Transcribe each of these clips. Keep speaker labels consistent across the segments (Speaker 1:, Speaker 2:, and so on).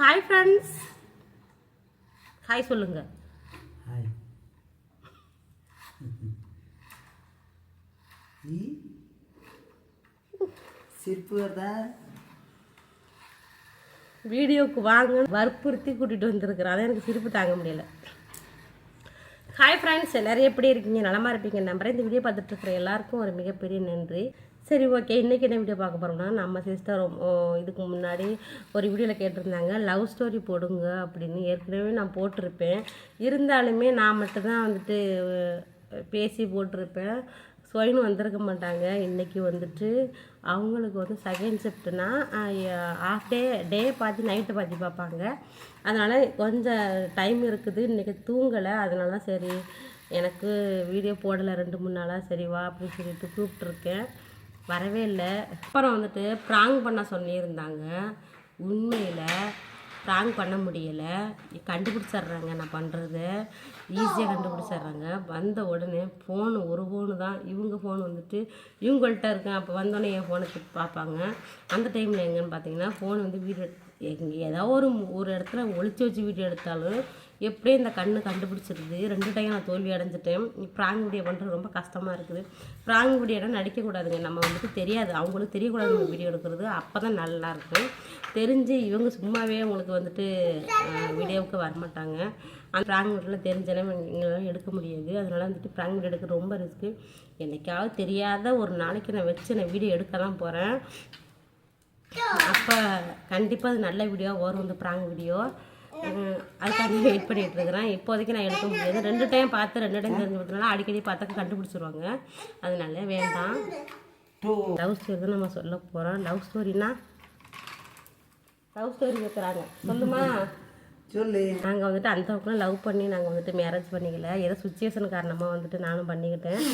Speaker 1: Hi friends hi சொல்லுங்க.
Speaker 2: Hi சிரிப்பு வருதா?
Speaker 1: வீடியோக்கு வாங்க வற்புறுத்தி கூட்டிகிட்டு வந்திருக்கிறேன் அதான் எனக்கு சிரிப்பு தாங்க முடியல. ஹாய் ஃப்ரெண்ட்ஸ் எல்லாரும் எப்படி இருக்கீங்க? நலமா இருப்பீங்க நம்புறேன். இந்த வீடியோ பார்த்துட்டு இருக்கிற எல்லாருக்கும் ஒரு மிகப்பெரிய நன்றி. சரி ஓகே இன்றைக்கி என்ன வீடியோ பார்க்க போகிறோம்னா நம்ம சிஸ்டர் இதுக்கு முன்னாடி ஒரு வீடியோவில் கேட்டிருந்தாங்க லவ் ஸ்டோரி போடுங்க அப்படின்னு. ஏற்கனவே நான் போட்டிருப்பேன். இருந்தாலுமே நான் மட்டும்தான் வந்துட்டு பேசி போட்டிருப்பேன். ஸ்வயின் வந்திருக்க மாட்டாங்க. இன்றைக்கி வந்துட்டு அவங்களுக்கு வந்து செகண்ட் ஷிஃப்ட்னா ஆஃப் டே டே பார்த்து நைட்டு பார்த்து பார்ப்பாங்க. அதனால் கொஞ்சம் டைம் இருக்குது. இன்றைக்கி தூங்கலை. அதனால தான் சரி எனக்கு வீடியோ போடலை. ரெண்டு மூணு நாளாக சரி வா அப்படின்னு சொல்லிட்டு கூப்பிட்ருக்கேன் வரவே இல்லை. அப்புறம் வந்துட்டு ப்ராங் பண்ண சொல்லியிருந்தாங்க. உண்மையில் ப்ராங் பண்ண முடியலை. கண்டுபிடிச்சிட்றாங்க நான் பண்ணுறது ஈஸியாக கண்டுபிடிச்சிட்றாங்க. வந்த உடனே ஃபோனு ஒரு ஃபோனு தான். இவங்க ஃபோன் வந்துட்டு இவங்கள்ட்ட இருக்கேன். அப்போ வந்தோடனே என் ஃபோனை பார்ப்பாங்க. அந்த டைமில் எங்கன்னு பார்த்தீங்கன்னா ஃபோன் வந்து வீடு எங்கே ஏதாவது ஒரு ஒரு இடத்துல ஒழிச்சு வச்சு வீடியோ எடுத்தாலும் எப்படியும் இந்த கண்ணு கண்டுபிடிச்சிருது. ரெண்டு டைம் நான் தோல்வி அடைஞ்சிட்டேன். ப்ராங் வீடியோ பண்ணுறது ரொம்ப கஷ்டமாக இருக்குது. ப்ராங் வீடியோனா நடிக்கக்கூடாதுங்க நம்ம வந்துட்டு தெரியாது. அவங்களுக்கு தெரியக்கூடாது நம்ம வீடியோ எடுக்கிறது. அப்போ தான் நல்லாயிருக்கும் தெரிஞ்சு இவங்க சும்மாவே அவங்களுக்கு வந்துட்டு வீடியோவுக்கு வரமாட்டாங்க. அந்த ப்ராங் வீடியோலாம் தெரிஞ்சனா எங்களால் எடுக்க முடியாது. அதனால் வந்துட்டு ப்ராங் வீடியோ எடுக்க ரொம்ப ரிஸ்க்கு என்னைக்காவது தெரியாத ஒரு நாளைக்கு நான் வச்சு நான் வீடியோ எடுக்க தான் போகிறேன் அப்போ கண்டிப்பாக அது நல்ல வீடியோ வரும் இந்த ப்ராங் வீடியோ அதுக்காக வெயிட் பண்ணிட்டு இருக்கிறேன். இப்போதைக்கு நான் எடுக்க முடியாது. ரெண்டு டைம் பார்த்து ரெண்டு டைம் தெரிஞ்சதுனால அடிக்கடி பார்த்தா கண்டுபிடிச்சிருவாங்க. அதனால வேண்டாம். லவ் ஸ்டோரி தான் நம்ம சொல்ல போகிறோம் லவ் ஸ்டோரினா லவ் ஸ்டோரி கேட்குறாங்க சொல்லுமா?
Speaker 2: சொல்லு.
Speaker 1: நாங்கள் வந்துட்டு அந்த அளவுக்குலாம் லவ் பண்ணி நாங்கள் வந்துட்டு மேரேஜ் பண்ணிக்கல. ஏதோ சுச்சுவேஷன் காரணமாக வந்துட்டு நானும் பண்ணிக்கிட்டேன்.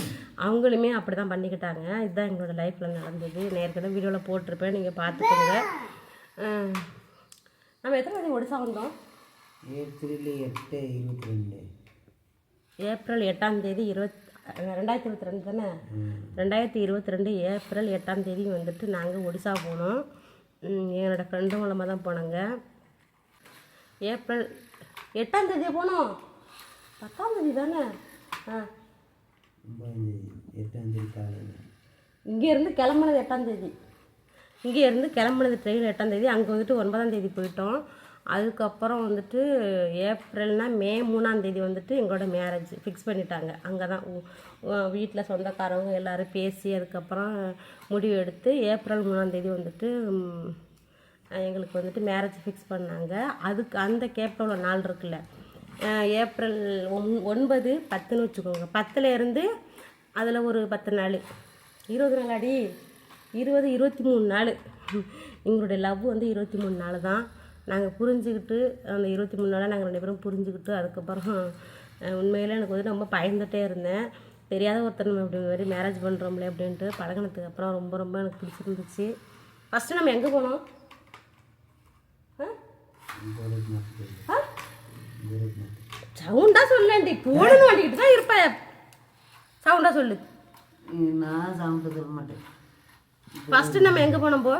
Speaker 1: அவங்களுமே அப்படி தான் பண்ணிக்கிட்டாங்க. இதுதான் எங்களோட லைஃப்பில் நடந்தது. ஏற்கனவே வீடியோவில் போட்டிருப்பேன். நீங்கள் பார்த்துக்கோங்க. நம்ம எத்தனை தேதி ஒடிசா வந்தோம்?
Speaker 2: ஏப்ரல் எட்டு இருபத்தி ரெண்டு.
Speaker 1: ஏப்ரல் எட்டாம் தேதி இருபத் ரெண்டாயிரத்தி இருபத்தி ரெண்டு தானே? ரெண்டாயிரத்தி இருபத்தி ரெண்டு ஏப்ரல் எட்டாம் தேதி வந்துட்டு நாங்கள் ஒடிசா போனோம். உம், என்னோட ஃப்ரெண்டு மூலமாக தான் போனாங்க. ஏப்ரல் எட்டாம் தேதியே போனோம்? பத்தாம் தேதி தானே? ஆ. இங்கேருந்து கிளம்புனது எட்டாம் தேதி. இங்கேருந்து கிளம்புனது ட்ரெயின் எட்டாம் தேதி. அங்கே வந்துட்டு ஒன்பதாம் தேதி போயிட்டோம். அதுக்கப்புறம் வந்துட்டு ஏப்ரல்னா மே மூணாம் தேதி வந்துட்டு எங்களோட மேரேஜ் ஃபிக்ஸ் பண்ணிட்டாங்க. அங்கே தான் வீட்டில் சொந்தக்காரவங்க எல்லோரும் பேசி அதுக்கப்புறம் முடிவு எடுத்து ஏப்ரல் மூணாம் தேதி வந்துட்டு எங்களுக்கு வந்துட்டு மேரேஜ் ஃபிக்ஸ் பண்ணாங்க. அதுக்கு அந்த கேப்டோட நாள் இருக்குல்ல. ஏப்ரல் ஒன் ஒன்பது பத்துன்னு வச்சுக்கோங்க. பத்தில் இருந்து அதில் ஒரு பத்து நாள். இருபது நாள் அடி இருபது இருபத்தி மூணு நாள். எங்களுடைய லவ் வந்து இருபத்தி மூணு நாள் தான். நாங்கள் புரிஞ்சுக்கிட்டு அந்த இருபத்தி மூணு நாளாக நாங்கள் ரெண்டு பேரும் புரிஞ்சுக்கிட்டு அதுக்கப்புறம் உண்மையில் எனக்கு வந்து ரொம்ப பயந்துகிட்டே இருந்தேன். தெரியாத ஒருத்தர் நம்ம இப்படி மாதிரி மேரேஜ் பண்ணுறோம்ல அப்படின்ட்டு பழகினதுக்கு அப்புறம் ரொம்ப ரொம்ப எனக்கு பிடிச்சிருந்துச்சு. ஃபஸ்ட்டு நம்ம எங்கே போனோம் ஆ
Speaker 2: கோரக்நாத்
Speaker 1: ஆ
Speaker 2: கோரக்நாத்
Speaker 1: சவுண்டா சொல்லேன்டி. வண்டிக்கிட்டு தான் இருப்ப. சவுண்டா சொல்லு.
Speaker 2: நான் சாப்பிட்டு தர மாட்டேன்.
Speaker 1: ஃபஸ்ட்டு நம்ம எங்கே போனோம் போ?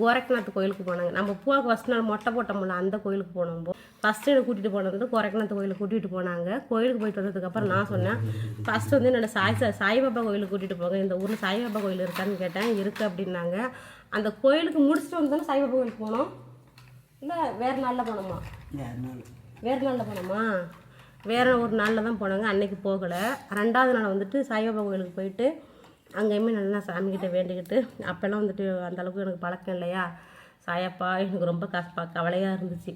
Speaker 2: கோரக்நாத்.
Speaker 1: கோயிலுக்கு போனாங்க. நம்ம பூவாக்கு ஃபஸ்ட் நாள் மொட்டை போட்டோம்ல அந்த கோயிலுக்கு போனோம் போ. ஃபஸ்ட்டு என்னை கூட்டிகிட்டு போனது வந்து கோரக்நாத் கோயிலுக்கு கூட்டிகிட்டு போனாங்க. கோயிலுக்கு போயிட்டு வந்ததுக்கப்புறம் நான் சொன்னேன். ஃபஸ்ட்டு வந்து என்னோட சாய் சாய்பாபா கோயிலுக்கு கூட்டிகிட்டு போங்க. இந்த ஊரில் சாய்பாபா கோயில் இருக்கான்னு கேட்டேன். இருக்குது அப்படின்னாங்க. அந்த கோயிலுக்கு முடிச்சுட்டு வந்து தானே சாய்பாபா கோயிலுக்கு போனோம். இல்லை வேறு நாளில் போனோமா?
Speaker 2: யாருனாலும்
Speaker 1: வேறு நாளில் போனோமா? வேறு ஒரு நாளில் தான் போனாங்க அன்னைக்கு போகலை. ரெண்டாவது நாள் வந்துட்டு சாய்பாபா கோயிலுக்கு போயிட்டு அங்கேயுமே நல்லா சாமிக்கிட்ட வேண்டிக்கிட்டு அப்போல்லாம் வந்துட்டு அந்த அளவுக்கு எனக்கு பழக்கம் இல்லையா? சாயப்பா எனக்கு ரொம்ப கஷ்ட கவலையாக இருந்துச்சு.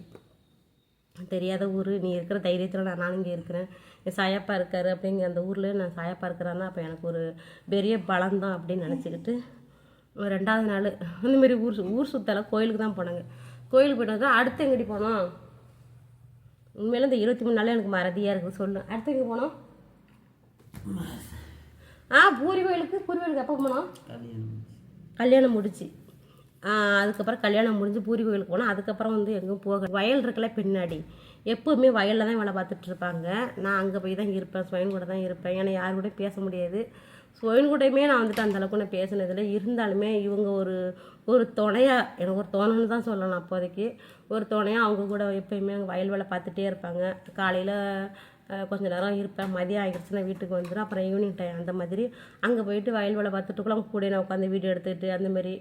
Speaker 1: தெரியாத ஊர் நீ இருக்கிற தைரியத்தில் நான் நானும் இங்கே இருக்கிறேன். என் சாயப்பா இருக்காரு அப்படிங்கிற அந்த ஊரில் நான் சாயப்பா இருக்கிறான்னா அப்போ எனக்கு ஒரு பெரிய பலம் தான் அப்படின்னு நினச்சிக்கிட்டு ரெண்டாவது நாள் அந்தமாரி ஊர் சு- ஊர் சுத்தலை கோயிலுக்கு தான் போனாங்க. கோயிலுக்கு போயிட்டு வந்தால் அடுத்து எங்கடி போனோம்? உண்மையில இந்த இருபத்தி மூணு நாளில் எனக்கு மறதியாக இருக்குது சொல்லு. அடுத்து எங்கே போனோம்? ஆ பூரி கோயிலுக்கு பூரி கோயிலுக்கு எப்போ போனோம்?
Speaker 2: கல்யாணம்
Speaker 1: முடிச்சு அதுக்கப்புறம் கல்யாணம் முடிஞ்சு பூரி கோயிலுக்கு போனோம். அதுக்கப்புறம் வந்து எங்கேயும் போக வயல் இருக்கல பின்னாடி. எப்போவுமே வயலில் தான் வேலை பார்த்துட்ருப்பாங்க நான் அங்கே போய் தான் இருப்பேன் ஸ்வயன் கூட தான் இருப்பேன். ஏன்னா யார் கூட பேச முடியாது. சுவைன் கூடயுமே நான் வந்துட்டு அந்த அளவுக்கு நான் பேசினதில்ல. இருந்தாலுமே இவங்க ஒரு ஒரு துணையாக எனக்கு ஒரு துணைன்னு தான் சொல்லலாம் அப்போதைக்கு. ஒரு துணையாக அவங்க கூட எப்பயுமே அங்கே வயல் வேலை பார்த்துட்டே இருப்பாங்க. காலையில் கொஞ்ச நேரம் இருப்பேன். மதியம் ஆகிடுச்சுன்னா வீட்டுக்கு வந்துடும் அப்புறம் ஈவினிங் டைம் அந்த மாதிரி. அங்கே போயிட்டு வயல் வேலை பார்த்துட்டு அவங்க கூட நான் உட்காந்து வீடியோ எடுத்துகிட்டு அந்த மாதிரி.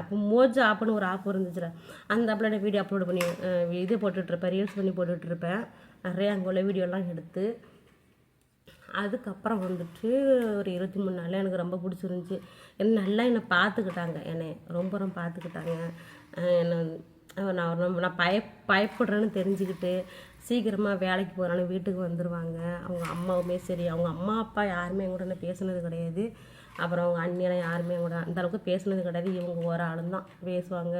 Speaker 1: அப்போ மோஜ் ஆப்னு ஒரு ஆப் இருந்துச்சுல. அந்த ஆப்பில் நான் வீடியோ அப்லோட் பண்ணி இது போட்டுட்ருப்பேன் ரீல்ஸ் பண்ணி போட்டுட்ருப்பேன் நிறைய அங்கே உள்ள வீடியோலாம் எடுத்து. அதுக்கப்புறம் வந்துட்டு ஒரு இருபத்தி மூணு நாளில் எனக்கு ரொம்ப பிடிச்சிருந்துச்சி. என்ன நல்லா என்னை பார்த்துக்கிட்டாங்க. என்னை ரொம்ப ரொம்ப பார்த்துக்கிட்டாங்க. என்னை நான் ரொம்ப நான் பய பயப்படுறேன்னு தெரிஞ்சுக்கிட்டு சீக்கிரமாக வேலைக்கு போகிறான்னு வீட்டுக்கு வந்துடுவாங்க அவங்க அம்மாவுமே சரி அவங்க அம்மா அப்பா யாருமே என் கூட பேசுனது கிடையாது. அப்புறம் அவங்க அண்ணியெல்லாம் யாருமே கூட அந்த அளவுக்கு பேசுனது கிடையாது. இவங்க ஒரு ஆளும் தான் பேசுவாங்க.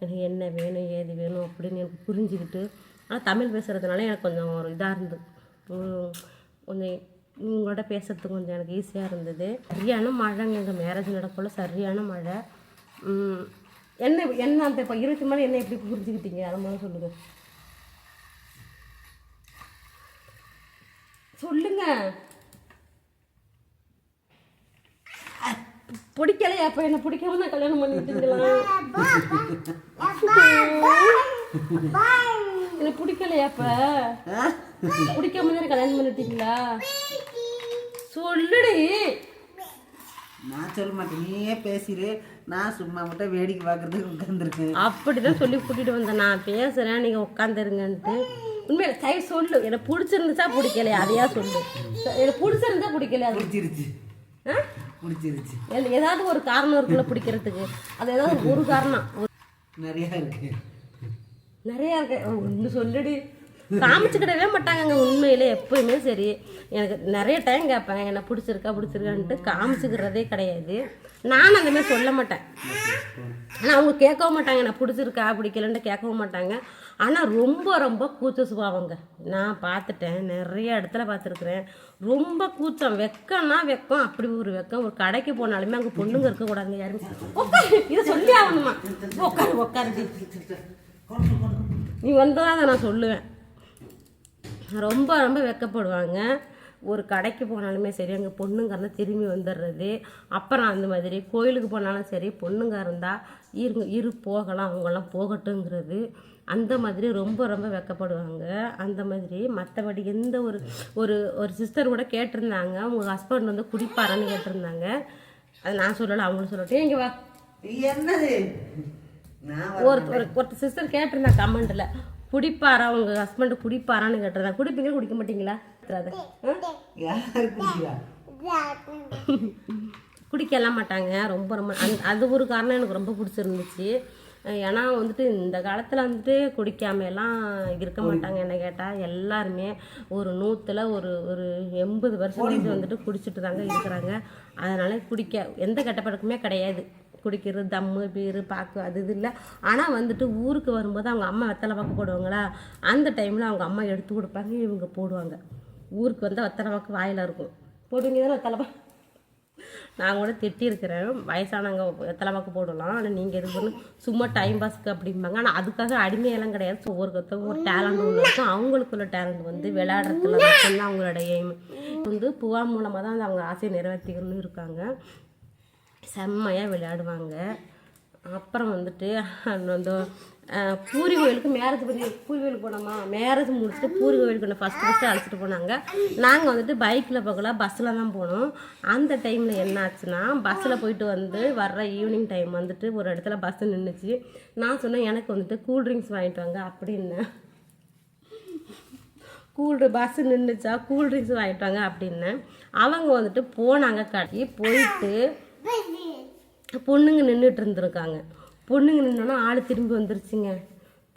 Speaker 1: எனக்கு என்ன வேணும் ஏது வேணும் அப்படின்னு எனக்கு புரிஞ்சுக்கிட்டு ஆனால் தமிழ் பேசுகிறதுனால எனக்கு கொஞ்சம் ஒரு இதாக இருந்தது. கொஞ்சம் உங்களோட பேசுறதுக்கு கொஞ்சம் எனக்கு ஈஸியாக இருந்தது. சரியான மழைங்க எங்கள் மேரேஜ் நடக்கக்குள்ள சரியான மழை. என்ன என்ன அந்த இப்போ இருபத்தி மணி என்ன எப்படி புரிஞ்சுக்கிட்டீங்க? அதை மாதிரி சொல்லுங்கள் சொல்லுங்க. பிடிக்கலையா? அப்போ என்ன பிடிக்காம தான் கல்யாணம் பண்ணிட்டீங்களா என்ன பிடிக்கலையா அப்ப பிடிக்காம தானே கல்யாணம் பண்ணிட்டீங்களா? சொல்லுடி.
Speaker 2: நான் சொல்ல மாட்டேன். நீயே பேசிடு நான் சும்மா மட்டும் வேடிக்கை பார்க்கறதுக்கு உட்காந்துருக்கேன்
Speaker 1: அப்படிதான் சொல்லி கூட்டிட்டு வந்தேன். நான் பேசுறேன் நீங்க உட்காந்துருங்கன்ட்டு உண்மையில சரி சொல்லு. எனக்கு பிடிச்சிருந்துச்சா பிடிக்கலையா? அதையா சொல்லு. எனக்கு பிடிச்சிருந்தா பிடிக்கலையா?
Speaker 2: பிடிச்சிருச்சு? பிடிச்சிருச்சு.
Speaker 1: ஏதாவது ஒரு காரணம் இருக்குல்ல பிடிக்கிறதுக்கு. அது ஏதாவது ஒரு காரணம்.
Speaker 2: நிறையா இருக்கு.
Speaker 1: நிறைய இருக்கு. ஒன்று சொல்லுடி. காமிச்சுக்கிடவே மாட்டாங்கங்க உண்மையிலே எப்போயுமே சரி. எனக்கு நிறைய டைம் கேட்பேன் என்ன பிடிச்சிருக்கா பிடிச்சிருக்கான்ட்டு. காமிச்சுக்கிறதே கிடையாது. நானும் அந்த மாதிரி சொல்ல மாட்டேன். ஆனால் அவங்க கேட்கவும் மாட்டாங்க என்ன பிடிச்சிருக்கா பிடிக்கலன்ட்டு கேட்கவும் மாட்டாங்க. ஆனால் ரொம்ப ரொம்ப கூச்ச சுபாவங்க. நான் பார்த்துட்டேன் நிறைய இடத்துல பார்த்துருக்குறேன். ரொம்ப கூச்சம். வெக்கம்னா வெக்கம். அப்படி ஒரு வெக்கம். ஒரு கடைக்கு போனாலுமே அங்கே பொண்ணுங்க இருக்கக்கூடாதுங்க யாருமே. உட்காரு இதை சொல்லி ஆகணுமா? உட்காரு உட்காரு. நீ வந்தால் அதை நான் சொல்லுவேன். ரொம்ப ரொம்ப வெக்கப்படுவாங்க. ஒரு கடைக்கு போனாலுமே சரி அங்கே பொண்ணுங்க இருந்தால் திரும்பி வந்துடுறது அப்புறம் அந்த மாதிரி கோயிலுக்கு போனாலும் சரி பொண்ணுங்க இருந்தால் இரு இரு போகலாம் அவங்கெல்லாம் போகட்டுங்கிறது. அந்த மாதிரி ரொம்ப ரொம்ப வெக்கப்படுவாங்க. அந்த மாதிரி மற்றபடி எந்த ஒரு ஒரு ஒரு சிஸ்டர் கூட கேட்டிருந்தாங்க. உங்கள் ஹஸ்பண்ட் வந்து குடிப்பாரான்னு கேட்டிருந்தாங்க. அது நான் சொல்லலை அவங்களும் சொல்லட்டும். இங்கே வா?
Speaker 2: என்னது?
Speaker 1: ஒரு ஒரு ஒருத்தர் சிஸ்டர் கேட்டிருந்தா கமெண்ட்ல குடிப்பாரா? உங்க ஹஸ்பண்ட் குடிப்பாரான்னு கேட்டிருந்தா குடிப்பீங்க குடிக்க மாட்டீங்களா? குடிக்கலாம் மாட்டாங்க. ரொம்ப ரொம்ப அது ஒரு காரணம் எனக்கு ரொம்ப பிடிச்சிருந்துச்சு. ஏன்னா வந்துட்டு இந்த காலத்தில் வந்துட்டு குடிக்காம எல்லாம் இருக்க மாட்டாங்க என்ன கேட்டால் எல்லாருமே ஒரு நூற்றுல ஒரு ஒரு எண்பது பர்சன்டேஜ் வந்துட்டு குடிச்சிட்டு தாங்க இருக்கிறாங்க. அதனால குடிக்க எந்த கெட்ட பழக்கமே கிடையாது. குடிக்கிறது தம்மு பீரு பாக்கு அது இது இல்லை. ஆனால் வந்துட்டு ஊருக்கு வரும்போது அவங்க அம்மா வெத்தலை பாக்கு போடுவாங்களா? அந்த டைமில் அவங்க அம்மா எடுத்து கொடுப்பாங்க இவங்க போடுவாங்க. ஊருக்கு வந்தால் வெத்தலை பாக்கு வாயில் இருக்கும். போடுவீங்க தானே வெத்தலை பாக்கு? நான் கூட திட்டியிருக்கிறேன். வயசானவங்க எத்தனை வாக்கு போடலாம் ஆனால் நீங்கள் எது பண்ணு சும்மா டைம் பாஸ்க்கு அப்படிம்பாங்க. ஆனால் அதுக்காக அடிமையெல்லாம் கிடையாது. ஸோ ஒருத்தவங்க ஒரு டேலண்ட் ஒன்று இருக்கும். அவங்களுக்குள்ள டேலண்ட் வந்து விளையாடுறதுல மட்டும்தான் அவங்களோட எய்ம் வந்து புவா மூலமாக தான் அவங்க ஆசையை நிறைவேற்றிக்கணும்னு இருக்காங்க. செம்மையாக விளையாடுவாங்க. அப்புறம் வந்துட்டு அந்த பூரி கோயிலுக்கு மேரேஜ் பண்ணி பூரி கோயிலுக்கு போனோமா? மேரேஜ் முடிச்சுட்டு பூரி கோயிலுக்கு ஃபஸ்ட்டு ஃபஸ்ட்டு அழைச்சிட்டு போனாங்க. நாங்கள் வந்துட்டு பைக்கில் போகல பஸ்ஸில் தான் போனோம். அந்த டைமில் என்ன ஆச்சுன்னா பஸ்ஸில் போயிட்டு வந்து வர்ற ஈவினிங் டைம் வந்துட்டு ஒரு இடத்துல பஸ் நின்றுச்சு நான் சொன்னேன் எனக்கு வந்துட்டு கூல் ட்ரிங்க்ஸ் வாங்கிட்டு வாங்க அப்படின்னு. கூல் பஸ் நின்றுச்சா கூல் ட்ரிங்க்ஸ் வாங்கிட்டு வாங்க அப்படின்னு. அவங்க வந்துட்டு போனாங்க கடைக்கு போயிட்டு பொண்ணுங்க நின்றுட்டு இருந்திருக்காங்க. பொண்ணுங்க நின்னோன்னா ஆள் திரும்பி வந்துருச்சுங்க.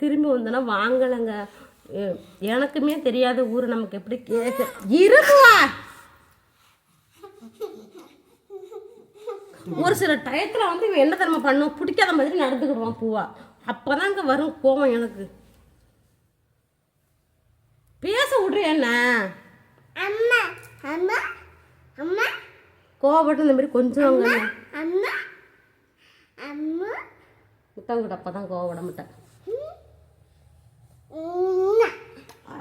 Speaker 1: திரும்பி வந்தோன்னா வாங்கலைங்க. எனக்குமே தெரியாத ஊர் நமக்கு எப்படி கேட்க இருக்குவா ஒரு சில டயத்தில் வந்து இவன் என்ன தரமா பண்ணும் பிடிக்காத மாதிரி நடந்துக்கிடுவான் பூவா. அப்போதாங்க வரும் கோவம் எனக்கு. பேச விட்றியா என்ன?
Speaker 3: அம்மா அம்மா அம்மா.
Speaker 1: கோவப்பட்டு இந்த மாதிரி கொஞ்சம்
Speaker 3: அம்மா.
Speaker 1: முத்தங்கிட்ட அப்போ தான் கோவப்பட மாட்டேன்.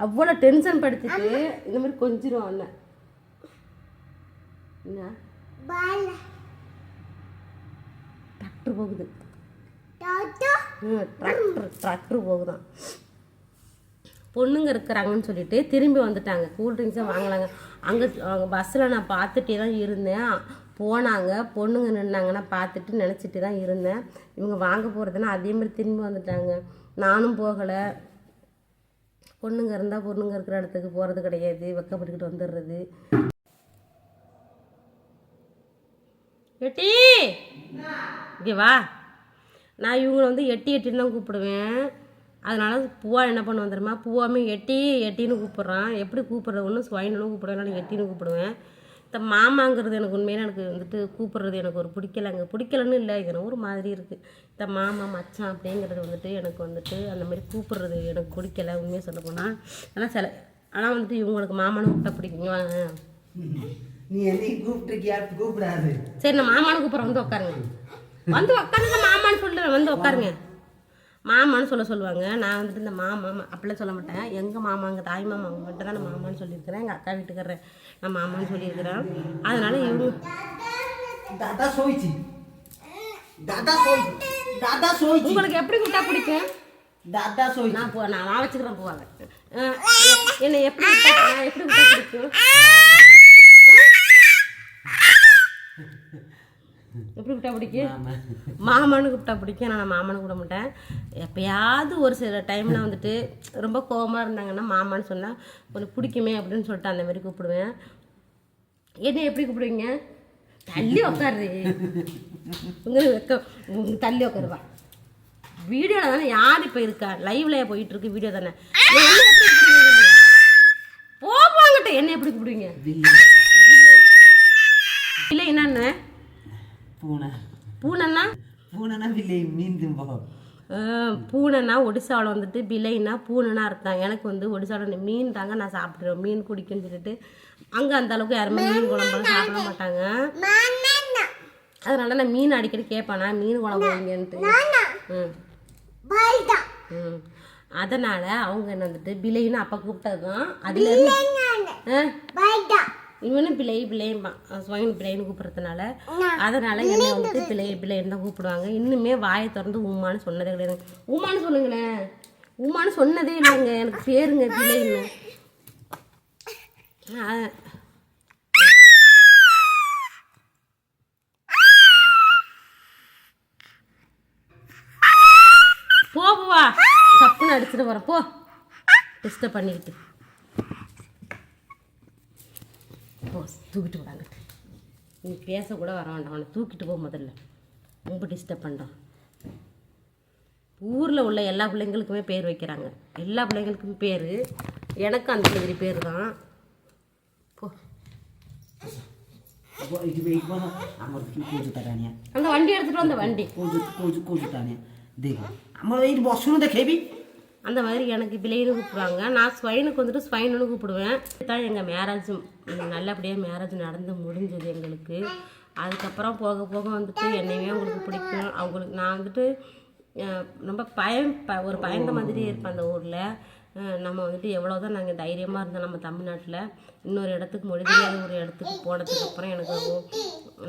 Speaker 1: அவ்வளோ டென்ஷன் படுத்திட்டு இந்த மாதிரி கொஞ்சிரும் அண்ணன். என்ன? டிராக்டர் போகுது. டிராக்டர் டிராக்டர் போகுதான். பொண்ணுங்க இருக்கிறாங்கன்னு சொல்லிட்டு திரும்பி வந்துட்டாங்க. கூல்ட்ரிங்க்ஸை வாங்கலாங்க. அங்கே அங்கே பஸ்ஸில் நான் பார்த்துட்டே தான் இருந்தேன். போனாங்க பொண்ணுங்க நின்னாங்கன்னா பார்த்துட்டு நினச்சிட்டு தான் இருந்தேன். இவங்க வாங்க போகிறதுனா அதே மாதிரி திரும்பி வந்துட்டாங்க. நானும் போகலை. பொண்ணுங்க இருந்தால் பொண்ணுங்க இருக்கிற இடத்துக்கு போகிறது கிடையாது. வெக்கப்பட்டுக்கிட்டு வந்துடுறது. எட்டி! ஓகேவா நான் இவங்களை வந்து எட்டி எட்டின்னு தான் கூப்பிடுவேன். அதனால பூவா என்ன பண்ண வந்துடுமா பூவாமே எட்டி எட்டின்னு கூப்பிட்றான். எப்படி கூப்பிட்றது? ஒன்று ஸ்வைன்னு கூப்பிடுவேன் நான் எட்டின்னு கூப்பிடுவேன். இந்த மாமாங்கிறது எனக்கு உண்மையில எனக்கு வந்துட்டு கூப்பிட்றது எனக்கு ஒரு பிடிக்கலைங்க பிடிக்கலன்னு இல்லை இது எனக்கு ஒரு மாதிரி இருக்குது இந்த மாமா மச்சான் அப்படிங்கிறது வந்துட்டு எனக்கு வந்துட்டு அந்த மாதிரி கூப்பிட்றது எனக்கு பிடிக்கல உண்மையாக சொல்ல போனால் ஆனால் சில ஆனால் வந்துட்டு இவங்களுக்கு மாமானு கூப்பிட்டா பிடிக்குங்க
Speaker 2: நீ என்னையும் கூப்பிட்டுருக்கியா? கூப்பிடாது.
Speaker 1: சரி நான் மாமானு கூப்பிட்றேன் வந்து உட்காருங்க. வந்து உட்காருங்க மாமான்னு சொல்லுறேன் வந்து உட்காருங்க. மாமான்னு சொல்ல சொல்லுவாங்க. நான் வந்துட்டு இந்த மாமா அப்படிலாம் சொல்ல மாட்டேன். எங்கள் மாமா எங்கள் தாய் மாமா அவங்க மட்டும் தான் நான் மாமான்னு சொல்லியிருக்கிறேன். எங்கள் அக்கா வீட்டுக்காரர் நான் மாமான்னு சொல்லியிருக்கிறேன். அதனால் இவங்க
Speaker 2: தாதா சோயிச்சு. தாதா சோயிச்சு. தாதா சோயிச்சு.
Speaker 1: உங்களுக்கு எப்படி கூட்டா பிடிக்கும்?
Speaker 2: தாதா சோயிச்சு.
Speaker 1: நான் போ நான் வச்சுக்கிறேன் போவாங்க. என்னை எப்படி எப்படி கூட்டா பிடிக்கும்? எப்படி கூப்பிட்டா பிடிக்கும் மாமான்னு கூப்பிட்டா பிடிக்கும். ஆனால் நான் மாமனு கூப்பிட மாட்டேன். எப்போயாவது ஒரு சில டைமில் வந்துட்டு ரொம்ப கோபமாக இருந்தாங்கன்னா மாமான்னு சொன்னால் கொஞ்சம் பிடிக்குமே அப்படின்னு சொல்லிட்டு அந்த மாதிரி கூப்பிடுவேன். என்ன எப்படி கூப்பிடுவீங்க? தள்ளி உட்காரு உங்களுக்கு உங்களுக்கு தள்ளி உக்காருவா வீடியோவில் தானே யார் இப்போ இருக்கா? லைவ்ல போயிட்டு இருக்கு வீடியோ தானே. போவாங்கிட்ட. என்ன எப்படி கூப்பிடுவீங்க? இல்லை என்னன்னு?
Speaker 2: பூனை.
Speaker 1: பூனைன்னா? பூனைனா ஒடிசாவில் வந்துட்டு பிலைனா பூனைனா அர்த்தம். எனக்கு வந்து ஒடிசாவில் மீன் தாங்க நான் சாப்பிட்ருவேன் மீன் குடிக்குன்னு சொல்லிட்டு அங்கே அந்த அளவுக்கு யாருமே மீன் குழம்புலாம் சாப்பிட மாட்டாங்க. அதனால நான் மீன் அடிக்கடி கேட்பேனா? மீன் குழம்பு வைங்கன்ட்டு. ம். அதனால் அவங்க என்ன வந்துட்டு பிலைன்னு அப்போ கூப்பிட்டது தான். அதுலேருந்து இவனும் பிள்ளை பிள்ளைம்பான் ஸ்வைன் பிள்ளைன்னு கூப்பிட்றதுனால. அதனால என்னை வந்துட்டு பிள்ளை பிள்ளைன்னு தான் கூப்பிடுவாங்க. இன்னுமே வாயை திறந்து உமான்னு சொன்னதே கிடையாது. உமான்னு சொல்லுங்களேன். உமான்னு சொன்னதே இல்லைங்க. எனக்கு பேருங்க பிள்ளைன்னு. ஆ. போ போவா சப்புன்னு அடிச்சுட்டு வர போ. டிஸ்டர்ப் பண்ணிக்கிட்டு போ தூக்கிட்டு போடாங்க நீ பேசக்கூட வர வேண்டாம். அவனை தூக்கிட்டு போ முதல்ல. ரொம்ப டிஸ்டர்ப் பண்ணுறான் ஊரில் உள்ள எல்லா பிள்ளைங்களுக்குமே பேர் வைக்கிறாங்க. எல்லா பிள்ளைங்களுக்கும் பேர். எனக்கும் அந்த மாதிரி பேர் தான் அந்த வண்டி எடுத்துகிட்டு வந்த வண்டி.
Speaker 2: আমার এই বসুন দেখেবি
Speaker 1: அந்த மாதிரி எனக்கு பிள்ளைன்னு கூப்பிடுவாங்க. நான் ஸ்வைனுக்கு வந்துட்டு ஸ்வைனுன்னு கூப்பிடுவேன். தான் எங்கள் மேரேஜ் நல்லபடியாக மேரேஜ் நடந்து முடிஞ்சது எங்களுக்கு. அதுக்கப்புறம் போக போக வந்துட்டு என்னையுமே அவங்களுக்கு பிடிக்கும். அவங்களுக்கு நான் வந்துட்டு ரொம்ப பயம் ஒரு பயந்த மாதிரியே இருப்பேன் அந்த ஊரில். நம்ம வந்துட்டு எவ்வளோ தான் நாங்கள் தைரியமாக இருந்தோம் நம்ம தமிழ்நாட்டில் இன்னொரு இடத்துக்கு மொழி தெரியாத ஒரு இடத்துக்கு போனதுக்கு அப்புறம் எனக்கு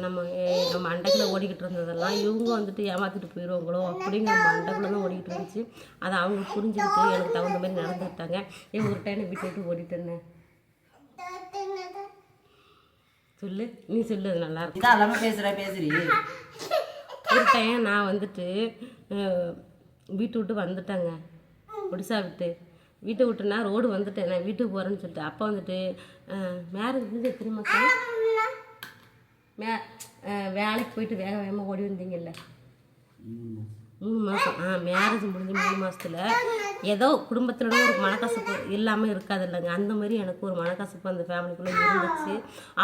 Speaker 1: நம்ம நம்ம அண்டைக்குள்ள ஓடிக்கிட்டு இருந்ததெல்லாம் இவங்க வந்துட்டு ஏமாத்திட்டு போயிடுவாங்களோ அப்படிங்கிற நம்ம அண்டைக்குள்ள தான் ஓடிக்கிட்டு இருந்துச்சு. அதை அவங்க புரிஞ்சுக்கிட்டு எனக்கு தகுந்த மாதிரி நடந்துக்கிட்டாங்க ஏன் ஒரு டைம் வீட்டை விட்டு ஓடிட்டேன்னு சொல்லு நீ சொல்லு அது நல்லா இருக்கும்.
Speaker 2: எல்லாமே பேசுற பேசுறீ
Speaker 1: ஒரு டைம் நான் வந்துட்டு வீட்டு விட்டு வந்துட்டேங்க. ஒடிசா விட்டு. வீட்டை விட்டுனா ரோடு வந்துட்டேன் நான் வீட்டுக்கு போகிறேன்னு சொல்லிட்டு. அப்போ வந்துட்டு மேரேஜ் வந்து எத்தனை மாதம் மே வேலைக்கு போயிட்டு வேக வேகமாக ஓடி வந்தீங்கல்ல. மூணு மாதம் ஆ மேரேஜ் முடிஞ்சு மூணு மாதத்தில் ஏதோ குடும்பத்துல ஒரு மனக்கசப்பு இல்லாமல் இருக்காது இல்லைங்க அந்த மாதிரி எனக்கு ஒரு மனக்கசப்பு அந்த ஃபேமிலிக்குள்ளே இருந்துச்சு.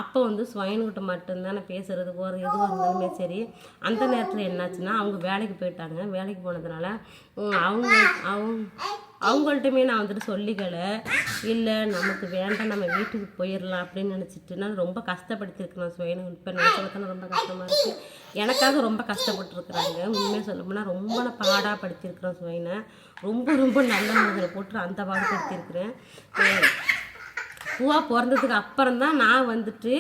Speaker 1: அப்போ வந்து ஸ்வைன்கிட்ட மட்டும்தான் நான் பேசுறது போகிறது எதுவாக இருந்தாலுமே சரி. அந்த நேரத்தில் என்னாச்சுன்னா அவங்க வேலைக்கு போயிட்டாங்க. வேலைக்கு போனதுனால அவங்க அவங்க அவங்கள்ட்டுமே நான் வந்துட்டு சொல்லிக்கலை. இல்லை நமக்கு வேண்டாம் நம்ம வீட்டுக்கு போயிடலாம் அப்படின்னு நினச்சிட்டு நான் ரொம்ப கஷ்டப்படுத்திருக்கிறேன் சுயனை இப்போ நினச்சதுக்கான ரொம்ப கஷ்டமாக இருக்குது எனக்காக ரொம்ப கஷ்டப்பட்டுருக்குறாங்க. உண்மையாக சொல்ல போனால் ரொம்ப நான் பாடாப்படுத்தியிருக்கிறேன் சுயனை. ரொம்ப ரொம்ப நல்ல முறையில் போட்டு அந்த பாடுபடுத்தியிருக்கிறேன் பூவா பிறந்ததுக்கு அப்புறம் தான் நான் வந்துட்டு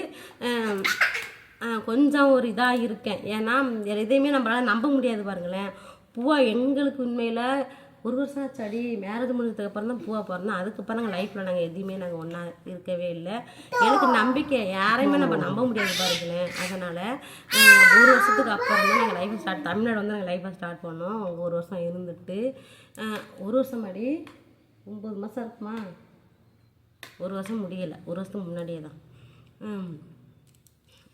Speaker 1: கொஞ்சம் ஒரு இதாக இருக்கேன். ஏன்னா எதையுமே நம்மளால் நம்ப முடியாது பாருங்களேன். பூவா எங்களுக்கு உண்மையில் ஒரு வருஷம் ஆச்சு அடி. மேரேஜ் முடிஞ்சதுக்கு அப்புறம் தான் பூவா பிறந்தோம். அதுக்கப்புறம் நாங்கள் லைஃப்பில் நாங்கள் எதுவுமே நாங்கள் ஒன்றா இருக்கவே இல்லை. எனக்கு நம்பிக்கை. யாரையுமே நம்ம நம்ப முடியாது பாருங்களேன். அதனால் ஒரு வருஷத்துக்கு அப்புறம் தான் நாங்கள் லைஃப்பை ஸ்டார்ட் தமிழ்நாடு வந்து நாங்கள் லைஃப்பை ஸ்டார்ட் பண்ணோம். ஒரு வருஷம் இருந்துட்டு ஒரு வருஷம் அடி. ஒம்பது மாதம் இருக்குமா? ஒரு வருஷம் முடியலை. ஒரு வருஷத்துக்கு முன்னாடியே தான்.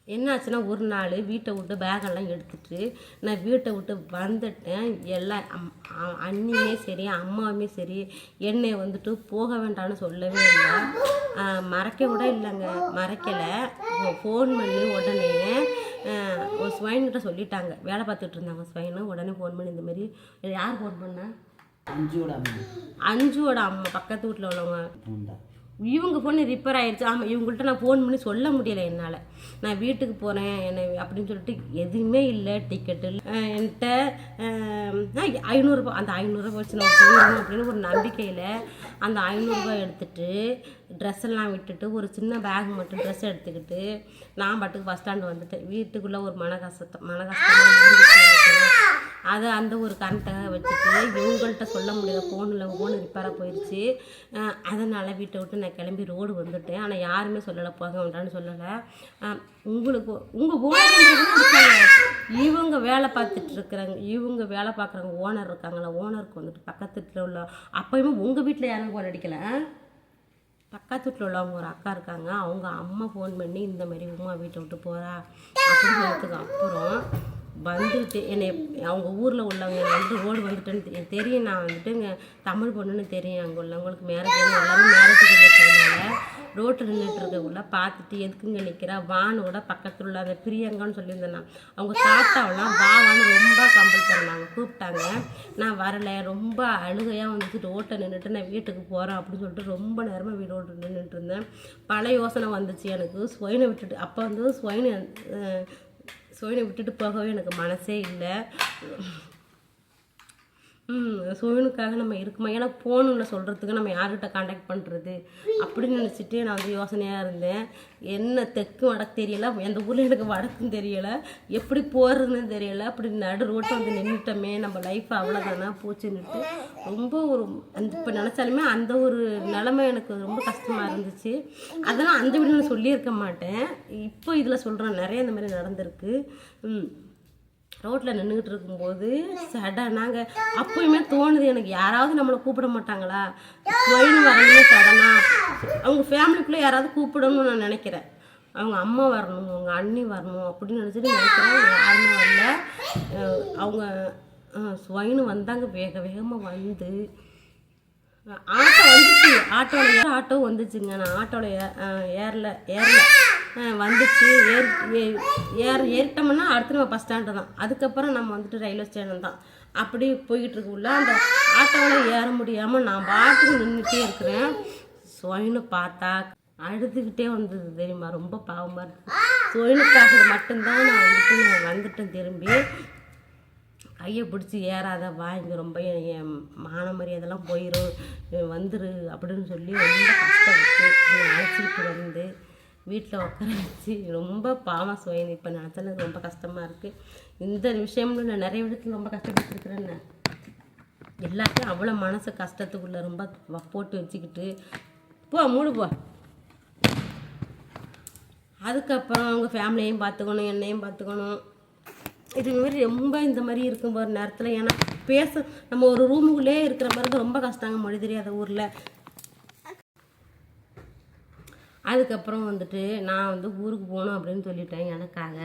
Speaker 1: என்னாச்சுன்னா ஒரு நாள் வீட்டை விட்டு பேகெல்லாம் எடுத்துட்டு நான் வீட்டை விட்டு வந்துட்டேன். அ- அண்ணியுமே சரி அம்மாவுமே சரி என்னை வந்துட்டு போக வேண்டாம்னு சொல்லவே இல்லை. மறைக்க கூட இல்லைங்க. மறைக்கலை. ஃபோன் பண்ணி உடனே ஒரு ஸ்வைன்கிட்ட சொல்லிட்டாங்க. வேலை பார்த்துட்டு இருந்தாங்க ஸ்வைனு உடனே ஃபோன் பண்ணி இந்த மாதிரி யார் ஃபோன் பண்ணா?
Speaker 2: அஞ்சுவோட அம்மா.
Speaker 1: அஞ்சுவோட அம்மா பக்கத்து வீட்டில் உள்ளவங்க. இவங்க ஃபோன் ரிப்பேர் ஆயிடுச்சு ஆமாம் இவங்கள்ட்ட நான் ஃபோன் பண்ணி சொல்ல முடியல என்னால். நான் வீட்டுக்கு போகிறேன் என்னை அப்படின்னு சொல்லிட்டு எதுவுமே இல்லை டிக்கெட்டு என்கிட்ட ஐநூறுரூபா அந்த ஐநூறுரூபா வச்சு நான் போயிடணும் அப்படின்னு ஒரு நம்பிக்கையில் அந்த ஐநூறுரூபா எடுத்துகிட்டு ட்ரெஸ் எல்லாம் விட்டுட்டு ஒரு சின்ன பேக் மட்டும் ட்ரெஸ் எடுத்துக்கிட்டு நான் பாட்டுக்கு பஸ் ஸ்டாண்டு வந்துட்டேன். வீட்டுக்குள்ளே ஒரு மன கஷ்டம் மன கஷ்டம் அதை அந்த ஒரு கரண்ட்டை வச்சுட்டு இவங்கள்ட்ட சொல்ல முடியல ஃபோனில் ஃபோன் ரிப்பேராக போயிடுச்சு அதனால் வீட்டை விட்டு நான் கிளம்பி ரோடு வந்துட்டேன். ஆனால் யாருமே சொல்லலை போக வேண்டாம்னு சொல்லலை. உங்களுக்கு உங்கள் ஓனர் இவங்க வேலை பார்த்துட்டு இருக்கிறாங்க இவங்க வேலை பார்க்குறவங்க ஓனர் இருக்காங்களா ஓனருக்கு வந்துட்டு பக்கத்துல உள்ள அப்பயுமே உங்கள் வீட்டில் யாரும் ஃபோன் அடிக்கலை? பக்கத்து வீட்டில் உள்ளவங்க ஒரு அக்கா இருக்காங்க. அவங்க அம்மா ஃபோன் பண்ணி இந்த மாதிரி உமா வீட்டை விட்டு போகிறா அப்படின்னு சொன்னதுக்கு அப்புறம் வந்துட்டு என்னை அவங்க ஊரில் உள்ளவங்க வந்துட்டு வந்து ரோடு வந்துட்டேன்னு தெரியும். நான் வந்துட்டு இங்கே தமிழ் பொண்ணுன்னு தெரியும். அங்கே உள்ளவங்களுக்கு மேரேஜ் எல்லாமே மேரேஜுக்கு வச்சதுனால ரோட்டில் நின்றுட்டு இருக்கக்குள்ள பார்த்துட்டு எதுக்குங்க நிற்கிறா வானோட பக்கத்தில் உள்ள அந்த பிரியங்கான்னு சொல்லியிருந்தேன் நான். அவங்க தாத்தாவெல்லாம் வா வான்னு ரொம்ப கம்பல் பண்ணாங்க. கூப்பிட்டாங்க. நான் வரல. ரொம்ப அழுகையாக வந்துட்டு ரோட்டை நின்றுட்டு நான் வீட்டுக்கு போகிறேன் அப்படின்னு சொல்லிட்டு ரொம்ப நேரமாக வீடு நின்றுட்டு இருந்தேன். பல யோசனை வந்துச்சு எனக்கு. ஸ்வயினை விட்டுட்டு அப்போ வந்து ஸ்வயினை சோனியை விட்டுட்டு போகவே எனக்கு மனசே இல்லை. சுயனுக்காக நம்ம இருக்குமா? ஏன்னா ஃபோனில் சொல்கிறதுக்கு நம்ம யார்கிட்ட காண்டாக்ட் பண்ணுறது அப்படின்னு நினச்சிட்டு நான் வந்து யோசனையாக இருந்தேன். என்ன தெற்கு வடக்கு தெரியல. எந்த ஊரில் எனக்கு வடக்கும் தெரியலை. எப்படி போகிறதுன்னு தெரியலை. அப்படி நடு ரோட்டில் வந்து நின்றுட்டோமே நம்ம லைஃப் அவ்வளோதானா போச்சுன்னுட்டு ரொம்ப ஒரு அந்த இப்போ நினச்சாலுமே அந்த ஒரு நிலமை எனக்கு ரொம்ப கஷ்டமாக இருந்துச்சு. அதெல்லாம் அந்த நான் சொல்லியிருக்க மாட்டேன். இப்போ இதில் சொல்கிறேன் நிறைய இந்த மாதிரி நடந்திருக்கு. ம். ரோட்டில் நின்றுக்கிட்டு இருக்கும்போது சடனாங்க அப்பயுமே தோணுது எனக்கு யாராவது நம்மளை கூப்பிட மாட்டாங்களா? ஸ்வயின் வரணும்னு சடனா. அவங்க ஃபேமிலிக்குள்ளே யாராவது கூப்பிடணும்னு நான் நினைக்கிறேன். அவங்க அம்மா வரணும் அவங்க அண்ணி வரணும் அப்படின்னு நினச்சிட்டு நினைக்கிறேன். யாருமே வரல. அவங்க ஸ்வைனு வந்தாங்க. வேக வேகமாக வந்து. ஆட்டோ வந்துச்சு. ஆட்டோவில் ஆட்டோ வந்துச்சுங்க. நான் ஆட்டோவில் ஏறல ஏறல. வந்துச்சு. ஏர் ஏற ஏர் ஏறிட்டோம்னா அடுத்து நம்ம பஸ் ஸ்டாண்டு தான். அதுக்கப்புறம் நம்ம வந்துட்டு ரயில்வே ஸ்டேஷன் தான். அப்படி போய்கிட்டு இருக்குள்ள அந்த ஆட்டோவில் ஏற முடியாமல் நான் பாட்டுக்கு நின்றுட்டே இருக்கிறேன். சொயின்னு பார்த்தா அழுதுகிட்டே வந்தது தெரியுமா? ரொம்ப பாவமாக இருக்குது சொயினுக்காக மட்டும்தான் நான் வந்துட்டு நான் வந்துட்டேன் திரும்பி. கையை பிடிச்சி ஏறாத வா ரொம்ப என் என் மான மரியாதைலாம் போயிடும் வந்துரு அப்படின்னு சொல்லி ரொம்ப கஷ்டப்பட்டு அழைச்சிக்கிட்டு வந்து வீட்டில் உட்கார வச்சு ரொம்ப பாவம் சுவைன்னு இப்போ நினச்சாலும் ரொம்ப கஷ்டமாக இருக்குது இந்த விஷயமும் நான் நிறைய விஷயத்துல ரொம்ப கஷ்டப்பட்டுருக்குறேன் எல்லாத்தையும் அவ்வளோ மனசு கஷ்டத்துக்குள்ளே ரொம்ப போட்டு வச்சுக்கிட்டு. போ மூடு போ. அதுக்கப்புறம் அவங்க ஃபேமிலியையும் பார்த்துக்கணும் என்னையும் பார்த்துக்கணும். இது மாதிரி ரொம்ப இந்த மாதிரி இருக்கும் போகிற நேரத்தில். ஏன்னா பேச நம்ம ஒரு ரூமுக்குள்ளே இருக்கிற மாதிரி தான் ரொம்ப கஷ்டங்க. மொழி தெரியாத ஊரில். அதுக்கப்புறம் வந்துட்டு நான் வந்து ஊருக்கு போகணும் அப்படின்னு சொல்லிட்டேன் எனக்காக.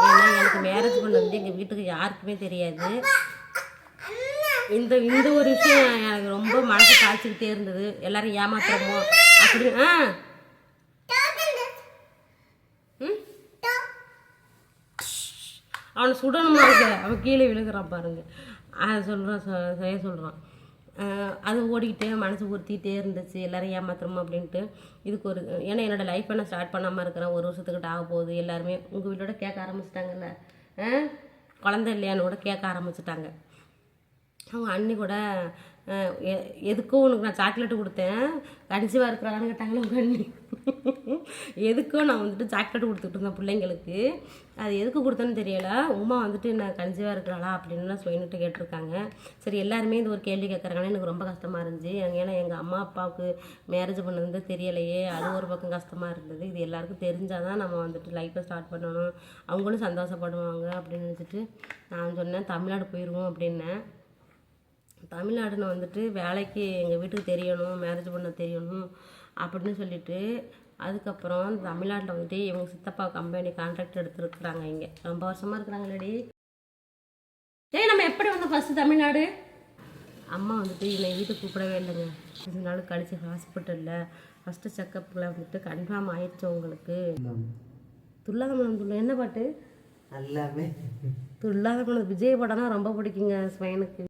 Speaker 1: ஏன்னா எனக்கு மேரேஜ் பண்ண வந்து எங்கள் வீட்டுக்கு யாருக்குமே தெரியாது. இந்த இந்த ஒரு விஷயம் எனக்கு ரொம்ப மனசு காய்ச்சிக்கிட்டே இருந்தது. எல்லாரும் ஏமாத்துறோமோ? அப்படி ஆ. ம்? அவனை சுடணுமா இருக்க? அவன் கீழே விழுகிறான் பாருங்க. அதை சொல்கிறான் செய்ய சொல்கிறான் அது ஓடிக்கிட்டே மனசு ஊற்றிக்கிட்டே இருந்துச்சு. எல்லோரும் ஏமாத்துறோமா அப்படின்ட்டு. இதுக்கு ஒரு ஏன்னா என்னோடய லைஃப்பை நான் ஸ்டார்ட் பண்ணாமல் இருக்கிறேன். ஒரு வருஷத்துக்கிட்ட ஆக போகுது. எல்லாருமே உங்கள் வீட்டோட கேட்க ஆரம்பிச்சிட்டாங்கல்ல? குழந்தை இல்லையான்னு கூட கேட்க ஆரம்பிச்சிட்டாங்க. அவங்க அண்ணி கூட எ- எதுக்கோ உனக்கு நான் சாக்லேட்டு கொடுத்தேன். கன்சீவாக இருக்கிறான்னு உங்கள் அண்ணி? எதுக்கோ நான் வந்துட்டு ஜாக்கெட் கொடுத்துட்டு இருந்தேன் பிள்ளைங்களுக்கு. அது எதுக்கு கொடுத்தேன்னு தெரியலை. உமா வந்துட்டு நான் கன்சீவாக இருக்கிறாளா அப்படின்னு சொல்லிட்டு கேட்டிருக்காங்க. சரி எல்லாருமே இது ஒரு கேள்வி கேட்குறாங்கன்னு எனக்கு ரொம்ப கஷ்டமாக இருந்துச்சு. ஏன்னா எங்கள் அம்மா அப்பாவுக்கு மேரேஜ் பண்ணது தெரியலையே. அது ஒரு பக்கம் கஷ்டமாக இருந்தது. இது எல்லாருக்கும் தெரிஞ்சால் தான் நம்ம வந்துட்டு லைஃப்பை ஸ்டார்ட் பண்ணணும். அவங்களும் சந்தோஷப்படுவாங்க அப்படின்னு நினச்சிட்டு நான் சொன்னேன் தமிழ்நாடு போயிடுவோம் அப்படின்னேன். தமிழ்நாடுன்னு வந்துட்டு வேலைக்கு எங்கள் வீட்டுக்கு தெரியணும் மேரேஜ் பண்ண தெரியணும். அப்படின்னு சொல்லிட்டு அதுக்கப்புறம் தமிழ்நாட்டில் வந்துட்டு இவங்க சித்தப்பா கம்பெனி கான்ட்ராக்ட் எடுத்துருக்குறாங்க இங்கே. ரொம்ப வருஷமாக இருக்கிறாங்களேடி. ஏய் நம்ம எப்படி வந்தோம் ஃபஸ்ட்டு தமிழ்நாடு? அம்மா வந்துட்டு என்னை வீட்டுக்கு கூப்பிடவே இல்லைங்க. கொஞ்ச நாள் கழிச்சு ஹாஸ்பிட்டலில் ஃபஸ்ட்டு செக்கப்பில் வந்துட்டு கன்ஃபார்ம் ஆயிடுச்சு உங்களுக்கு. துல்லாத மனம் துள்ள என்ன பாட்டு?
Speaker 2: எல்லாமே
Speaker 1: துல்லாத மனம் விஜய் படம்னா ரொம்ப பிடிக்குங்க ஸ்வைனுக்கு